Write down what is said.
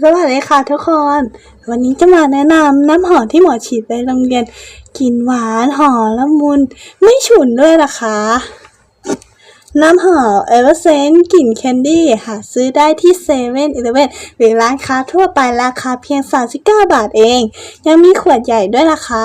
สวัสดีค่ะทุกคน วันนี้จะมาแนะนำน้ำหอมที่หมอฉีดไปโรงเรียนกลิ่นหวานหอมละมุน ไม่ฉุนด้วยนะคะ น้ำหอมเอเวอร์เซนกลิ่นแคนดี้หาซื้อได้ที่เซเว่นอีเลเวนหรือร้านค้าทั่วไปราคาเพียง 39 บาทเอง ยังมีขวดใหญ่ด้วยนะคะ